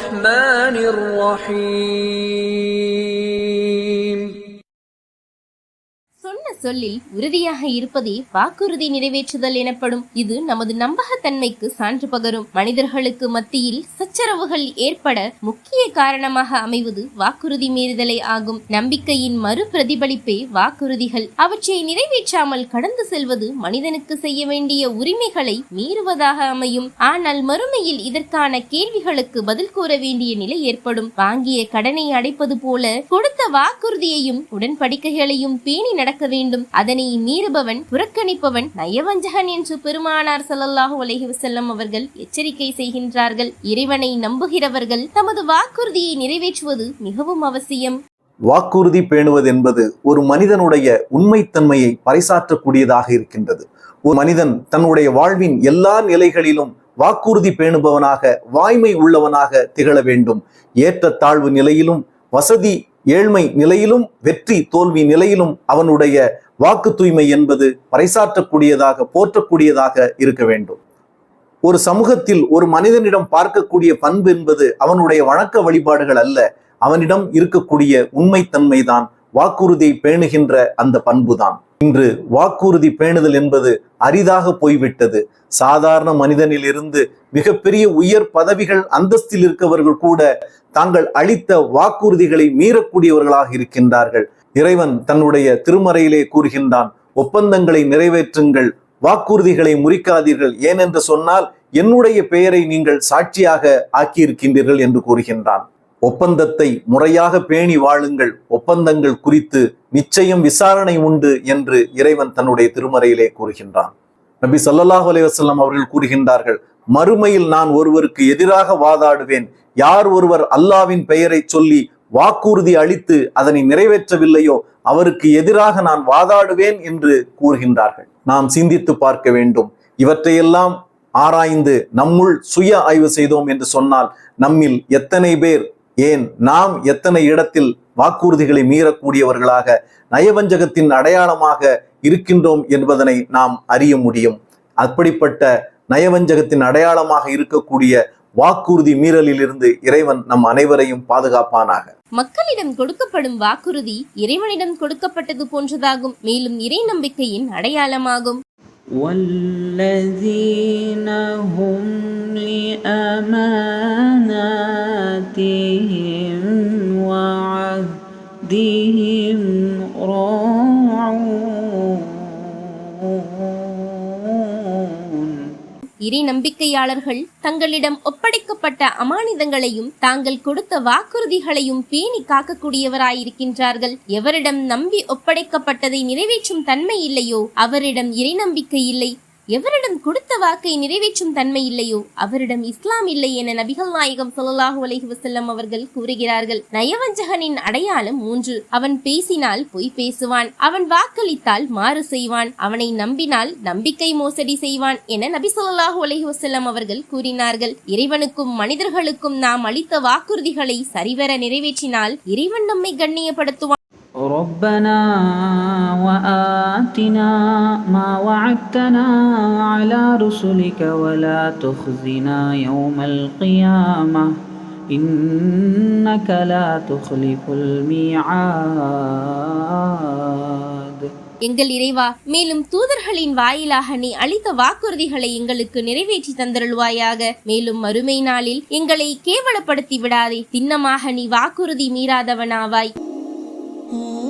الرحمن الرحيم. சொல்லில் உறுதியாக இருப்பதே வாக்குறுதி நிறைவேற்றுதல் எனப்படும். இது நமது நம்பகத்தன்மைக்கு சான்று பகரும். மனிதர்களுக்கு மத்தியில் சச்சரவுகள் ஏற்பட முக்கிய காரணமாக அமைவது வாக்குறுதி மீறுதலே ஆகும். நம்பிக்கையின் மறு பிரதிபலிப்பே வாக்குறுதிகள். அவற்றை நிறைவேற்றாமல் கடந்து செல்வது மனிதனுக்கு செய்ய வேண்டிய உரிமைகளை மீறுவதாக அமையும். ஆனால் மறுமையில் இதற்கான கேள்விகளுக்கு பதில் கூற வேண்டிய நிலை ஏற்படும். வாங்கிய கடனை அடைப்பது போல கொடுத்த வாக்குறுதியையும் உடன்படிக்கைகளையும் பேணி நடக்க வேண்டும். வேண்டும். அதனை மீறுபவன் புறக்கணிப்பவன் நயவஞ்சகன் என்று பெருமானார் சல்லல்லாஹு அலஹி வசல்லம் அவர்கள் எச்சரிக்கை செய்கின்றார்கள். இறைவனை நம்புகிறவர்கள் தமது வாக்குறுதியை நிறைவேற்றுவது மிகவும் அவசியம். வாக்குறுதி பேணுவது என்பது ஒரு மனிதனுடைய உண்மைத்தன்மையை பறைசாற்றக்கூடியதாக இருக்கின்றது. ஒரு மனிதன் தன்னுடைய வாழ்வின் எல்லா நிலைகளிலும் வாக்குறுதி பேணுபவனாக வாய்மை உள்ளவனாக திகழ வேண்டும். ஏற்ற தாழ்வு நிலையிலும் வசதி ஏழ்மை நிலையிலும் வெற்றி தோல்வி நிலையிலும் அவனுடைய வாக்கு தூய்மை என்பது பறைசாற்றக்கூடியதாக போற்றக்கூடியதாக இருக்க வேண்டும். ஒரு சமூகத்தில் ஒரு மனிதனிடம் பார்க்கக்கூடிய பண்பு என்பது அவனுடைய வணக்க வழிபாடுகள் அல்ல. அவனிடம் இருக்கக்கூடிய உண்மைத்தன்மைதான் வாக்குறுதியை பேணுகின்ற அந்த பண்புதான். இன்று வாக்குறுதி பேணுதல் என்பது அரிதாக போய்விட்டது. சாதாரண மனிதனில் இருந்து மிகப்பெரிய உயர் பதவிகள் அந்தஸ்தில் இருக்கவர்கள் கூட தாங்கள் அளித்த வாக்குறுதிகளை மீறக்கூடியவர்களாக இருக்கின்றார்கள். இறைவன் தன்னுடைய திருமறையிலே கூறுகின்றான் ஒப்பந்தங்களை நிறைவேற்றுங்கள் வாக்குறுதிகளை முறிக்காதீர்கள். ஏனென்று சொன்னால் என்னுடைய பெயரை நீங்கள் சாட்சியாக ஆக்கியிருக்கின்றீர்கள் என்று கூறுகின்றான். ஒப்பந்தத்தை முறையாக பேணி வாழுங்கள். ஒப்பந்தங்கள் குறித்து நிச்சயம் விசாரணை உண்டு என்று இறைவன் தன்னுடைய திருமறையிலே கூறுகின்றான். நபி சல்லாஹ் அலைஹி அவர்கள் கூறுகின்றார்கள் மறுமையில் நான் ஒருவருக்கு எதிராக வாதாடுவேன். யார் ஒருவர் அல்லாவின் பெயரை சொல்லி வாக்குறுதி அளித்து அதனை நிறைவேற்றவில்லையோ அவருக்கு எதிராக நான் வாதாடுவேன் என்று கூறுகின்றார்கள். நாம் சிந்தித்து பார்க்க வேண்டும். இவற்றையெல்லாம் ஆராய்ந்து நம்முள் சுய ஆய்வு செய்தோம் என்று சொன்னால் நம்மில் எத்தனை பேர் ஏன் நாம் எத்தனை இடத்தில் வாக்குறுதிகளை மீறக்கூடியவர்களாக நயவஞ்சகத்தின் அடையாளமாக இருக்கின்றோம் என்பதனை நாம் அறிய முடியும். அப்படிப்பட்ட நயவஞ்சகத்தின் அடையாளமாக இருக்கக்கூடிய வாக்குறுதி மீறலிலிருந்து இறைவன் நம் அனைவரையும் பாதுகாப்பானாக. மக்களிடம் கொடுக்கப்படும் வாக்குறுதி இறைவனிடம் கொடுக்கப்பட்டது போன்றதாகும். மேலும் இறை நம்பிக்கையின் அடையாளமாகும். وعهدهم راعون இறை நம்பிக்கையாளர்கள் தங்களிடம் ஒப்படைக்கப்பட்ட அமானிதங்களையும் தாங்கள் கொடுத்த வாக்குறுதிகளையும் பேணி காக்கக்கூடியவராயிருக்கின்றார்கள் எவரிடம் நம்பி ஒப்படைக்கப்பட்டதை நிறைவேற்றும் தன்மை இல்லையோ அவரிடம் இறை நம்பிக்கை இல்லை எவரிடம் கொடுத்த வாக்கை நிறைவேற்றும் தன்மை இல்லையோ அவரிடம் இஸ்லாம் இல்லை என நபிகள் நாயகம் சொல்லலாஹு அலைஹி வசல்லம் அவர்கள் கூறுகிறார்கள். நயவஞ்சகனின் அடையாளம் மூன்று. அவன் பேசினால் பொய் பேசுவான். அவன் வாக்களித்தால் மாறு செய்வான். அவனை நம்பினால் நம்பிக்கை மோசடி செய்வான் என நபி சொல்லாஹு அலைஹி வசல்லம் அவர்கள் கூறினார்கள். இறைவனுக்கும் மனிதர்களுக்கும் நாம் அளித்த வாக்குறுதிகளை சரிவர நிறைவேற்றினால் இறைவன் நம்மை கண்ணியப்படுத்துவான். ربنا وآتنا ما وعدتنا على رسلك ولا تخزنا يوم القيامة إنك لا تخلف الميعاد எங்கள் இறைவா மேலும் தூதர்களின் வாயிலாக நீ அளித்த வாக்குறுதிகளை எங்களுக்கு நிறைவேற்றி தந்தருள்வாயாக மேலும் மறுமை நாளில் எங்களை கேவலப்படுத்தி விடாதே திண்ணமாக நீ வாக்குறுதி மீறாதவனாவாய் Mm-hmm.